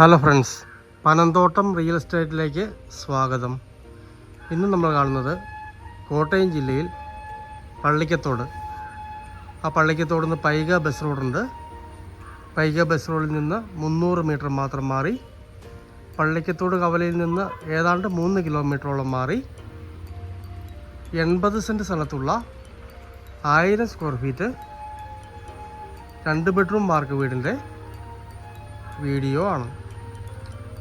Hello friends Panamthottam real എസ്റ്റേറ്റിലേക്ക് സ്വാഗതം. ഇന്ന് നമ്മൾ കാണുന്നത് കോട്ടയം ജില്ലയിൽ പള്ളിക്കത്തോട്. ആ പള്ളിക്കത്തോട് നിന്ന് പൈക ബസ് റോഡുണ്ട് പൈക ബസ് റോഡിൽ നിന്ന് മുന്നൂറ് മീറ്റർ മാത്രം മാറി. പള്ളിക്കത്തോട് കവലയിൽ നിന്ന് ഏതാണ്ട് മൂന്ന് കിലോമീറ്ററോളം മാറി. എൺപത് സെന്റ് സ്ഥലത്തുള്ള ആയിരം സ്ക്വയർ ഫീറ്റ് രണ്ട് ബെഡ്റൂം മാർക്ക് വീടിന്റെ വീഡിയോ ആണ്.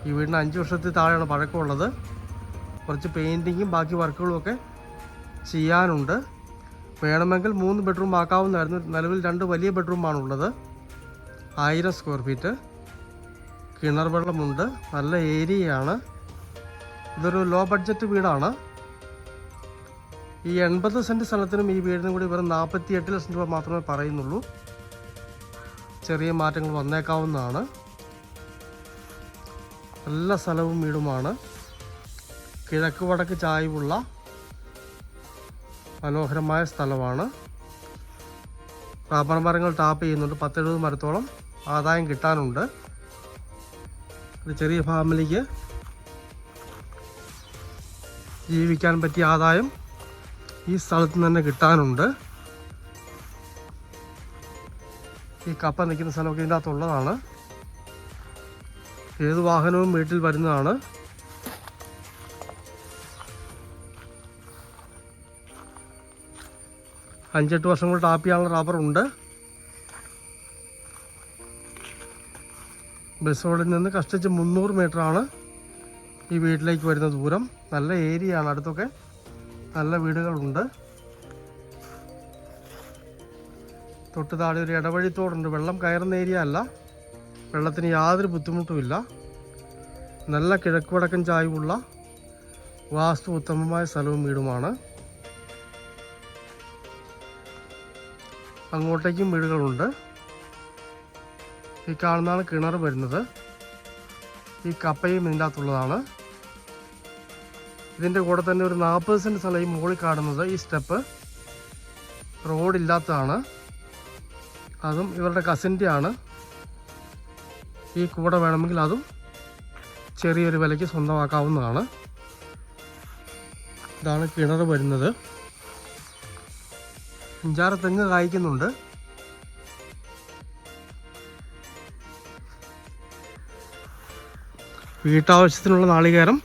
ഈ വീടിന് അഞ്ച് വർഷത്തിൽ താഴെയാണ് പഴക്കമുള്ളത്. കുറച്ച് പെയിന്റിങ്ങും ബാക്കി വർക്കുകളും ഒക്കെ ചെയ്യാനുണ്ട്. വേണമെങ്കിൽ മൂന്ന് ബെഡ്റൂം ആക്കാവുന്നതായിരുന്നു. നിലവിൽ രണ്ട് വലിയ ബെഡ്റൂമാണുള്ളത് ആയിരം സ്ക്വയർ ഫീറ്റ് കിണർ വെള്ളമുണ്ട്. നല്ല ഏരിയയാണ്. ഇതൊരു ലോ ബഡ്ജറ്റ് വീടാണ്. ഈ എൺപത് സെന്റ് സ്ഥലത്തിനും ഈ വീടിനും കൂടി വെറും നാൽപ്പത്തി എട്ട് ലക്ഷം രൂപ മാത്രമേ പറയുന്നുള്ളൂ. ചെറിയ മാറ്റങ്ങൾ വന്നേക്കാവുന്നതാണ്. നല്ല സ്ഥലവും വീടുമാണ്. കിഴക്ക് വടക്ക് ചായ്വുള്ള മനോഹരമായ സ്ഥലമാണ്. റബ്ബർ മരങ്ങൾ ടാപ്പ് ചെയ്യുന്നുണ്ട്. പത്തെഴുപത് മരത്തോളം ആദായം കിട്ടാനുണ്ട്. ഒരു ചെറിയ ഫാമിലിക്ക് ജീവിക്കാൻ പറ്റിയ ആദായം ഈ സ്ഥലത്ത് നിന്ന് തന്നെ കിട്ടാനുണ്ട്. ഈ കപ്പ നിൽക്കുന്ന സ്ഥലമൊക്കെ ഇതിന്റെ അകത്തുള്ളതാണ്. ഏത് വാഹനവും വീട്ടിൽ വരുന്നതാണ്. അഞ്ചെട്ട് വർഷം കൊണ്ട് ടാപ്പ് ചെയ്യാനുള്ള റബ്ബറുണ്ട് റോഡിൽ നിന്ന് കഷ്ടിച്ച് മുന്നൂറ് ആണ് ഈ വീട്ടിലേക്ക് വരുന്ന ദൂരം. നല്ല ഏരിയ ആണ്. അടുത്തൊക്കെ നല്ല വീടുകളുണ്ട്. തൊട്ട് താഴെ ഒരു ഇടവഴിത്തോടുണ്ട്. വെള്ളം കയറുന്ന ഏരിയ അല്ല. വെള്ളത്തിന് യാതൊരു ബുദ്ധിമുട്ടുമില്ല. നല്ല കിഴക്ക് വടക്കൻ ചായ്വുള്ള വാസ്തു ഉത്തമമായ സ്ഥലവും വീടുമാണ്. അങ്ങോട്ടേക്കും വീടുകളുണ്ട്. ഈ കാണുന്നതാണ് കിണർ വരുന്നത്. ഈ കപ്പയും ഇതിന്റെ അകത്തുള്ളതാണ് ഇതിന്റെ കൂടെ തന്നെ ഒരു നാൽപ്പത് സെന്റ് സ്ഥലം ഈ മുകളിൽ കാണുന്നത് ഈ സ്റ്റെപ്പ്. റോഡില്ലാത്തതാണ്. അതും ഇവരുടെ കസിന്റെ ആണ് ഈ കൂട വേണമെങ്കിൽ അതും ചെറിയൊരു വിലയ്ക്ക് സ്വന്തമാക്കാവുന്നതാണ്. ഇതാണ് കിണർ വരുന്നത്. അഞ്ചാറ് തെങ്ങ് കായ്ക്കുന്നുണ്ട്. വീട്ടാവശ്യത്തിനുള്ള നാളികേരം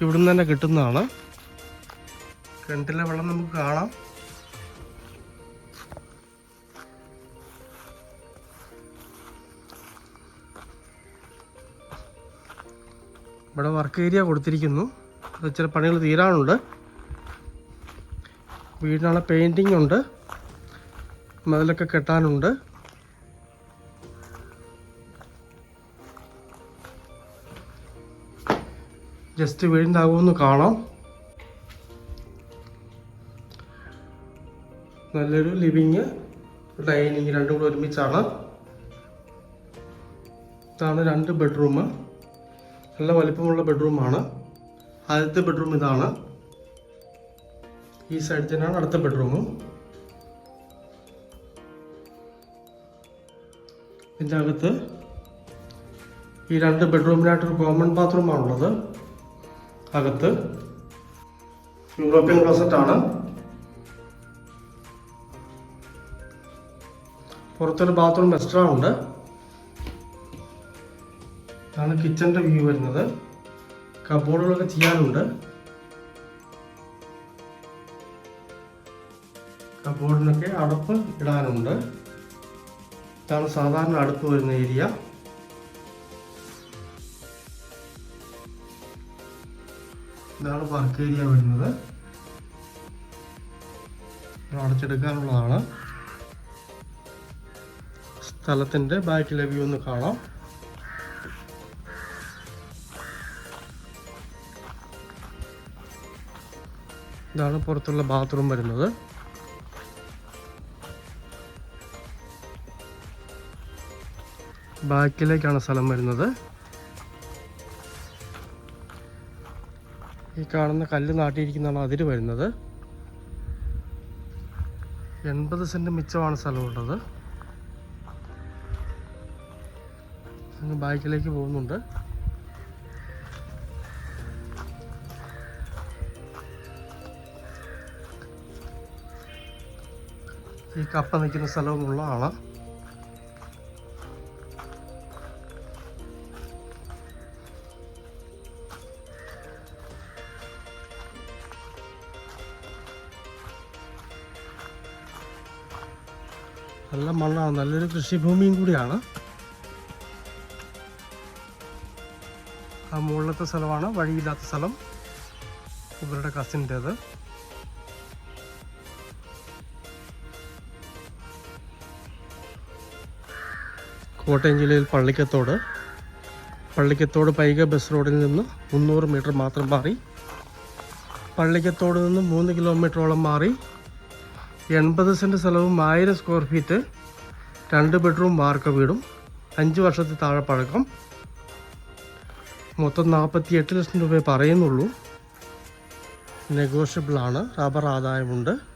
ഇവിടുന്ന് തന്നെ കിട്ടുന്നതാണ്. കിണറ്റിലെ വെള്ളം നമുക്ക് കാണാം. ഇവിടെ വർക്ക് ഏരിയ കൊടുത്തിരിക്കുന്നു. അത് ചില പണികൾ തീരാനുണ്ട്. വീടിനുള്ള പെയിന്റിംഗ് ഉണ്ട്. മതിലൊക്കെ കെട്ടാനുണ്ട്. ജസ്റ്റ് വീടിന്റെ കാണാം. നല്ലൊരു ലിവിങ് ഡൈനിങ് രണ്ടും കൂടെ ഒരുമിച്ചാണ്. ഇതാണ് രണ്ട് ബെഡ്റൂം നല്ല വലിപ്പമുള്ള ബെഡ്റൂമാണ്. ആദ്യത്തെ ബെഡ്റൂം ഇതാണ്. ഈ സൈഡിൽ തന്നെയാണ് അടുത്ത ബെഡ്റൂമും. ഇതിന്റെ അകത്ത് ഈ രണ്ട് ബെഡ്റൂമിനായിട്ടൊരു കോമൺ ബാത്റൂമാണുള്ളത്. അകത്ത് യൂറോപ്യൻ ക്ലോസറ്റാണ്. പുറത്തൊരു ബാത്റൂം എക്സ്ട്രാ ഉണ്ട്. ഇതാണ് കിച്ചന്റെ വ്യൂ വരുന്നത്. കബോർഡുകളൊക്കെ ചെയ്യാനുണ്ട്. കബോർഡിനൊക്കെ അടപ്പ് ഇടാനുണ്ട്. ഇതാണ് സാധാരണ അടുപ്പ് വരുന്ന ഏരിയ ഇതാണ് വർക്ക് ഏരിയ വരുന്നത്. അടച്ചെടുക്കാനുള്ളതാണ്. സ്ഥലത്തിന്റെ ബാക്കിലെ വ്യൂ ഒന്ന് കാണാം. ഇതാണ് പുറത്തുള്ള ബാത്റൂം വരുന്നത്. ബാക്കിലേക്കാണ് സ്ഥലം വരുന്നത്. ഈ കാണുന്ന കല്ല് നാട്ടിയിരിക്കുന്നതാണ് അതിര് വരുന്നത്. എൺപത് സെന്റ് മിച്ചമാണ് സ്ഥലമുള്ളത്. ബാക്കിലേക്ക് പോകുന്നുണ്ട്. ഈ കപ്പ നിൽക്കുന്ന സ്ഥലവും ഉള്ളതാണ് നല്ല മണ്ണാണ് നല്ലൊരു കൃഷിഭൂമിയും കൂടിയാണ്. ആ മുകളിലത്തെ സ്ഥലമാണ് വഴിയില്ലാത്ത സ്ഥലം. ഇവരുടെ കസിന്റേത് കോട്ടയം ജില്ലയിൽ പള്ളിക്കത്തോട്. പള്ളിക്കത്തോട് പൈക ബസ് റോഡിൽ നിന്ന് മുന്നൂറ് മീറ്റർ മാത്രം മാറി. പള്ളിക്കത്തോട് നിന്ന് മൂന്ന് കിലോമീറ്ററോളം മാറി. എൺപത് സെന്റ് സ്ഥലവും ആയിരം സ്ക്വയർ ഫീറ്റ് രണ്ട് ബെഡ്റൂം വാർക്ക വീടും അഞ്ച് വർഷത്തിൽ താഴെ പഴക്കം. മൊത്തം നാൽപ്പത്തി എട്ട് ലക്ഷം രൂപയെ പറയുന്നുള്ളൂ. നെഗോഷ്യബിളാണ് റബ്ബർ ആദായമുണ്ട്.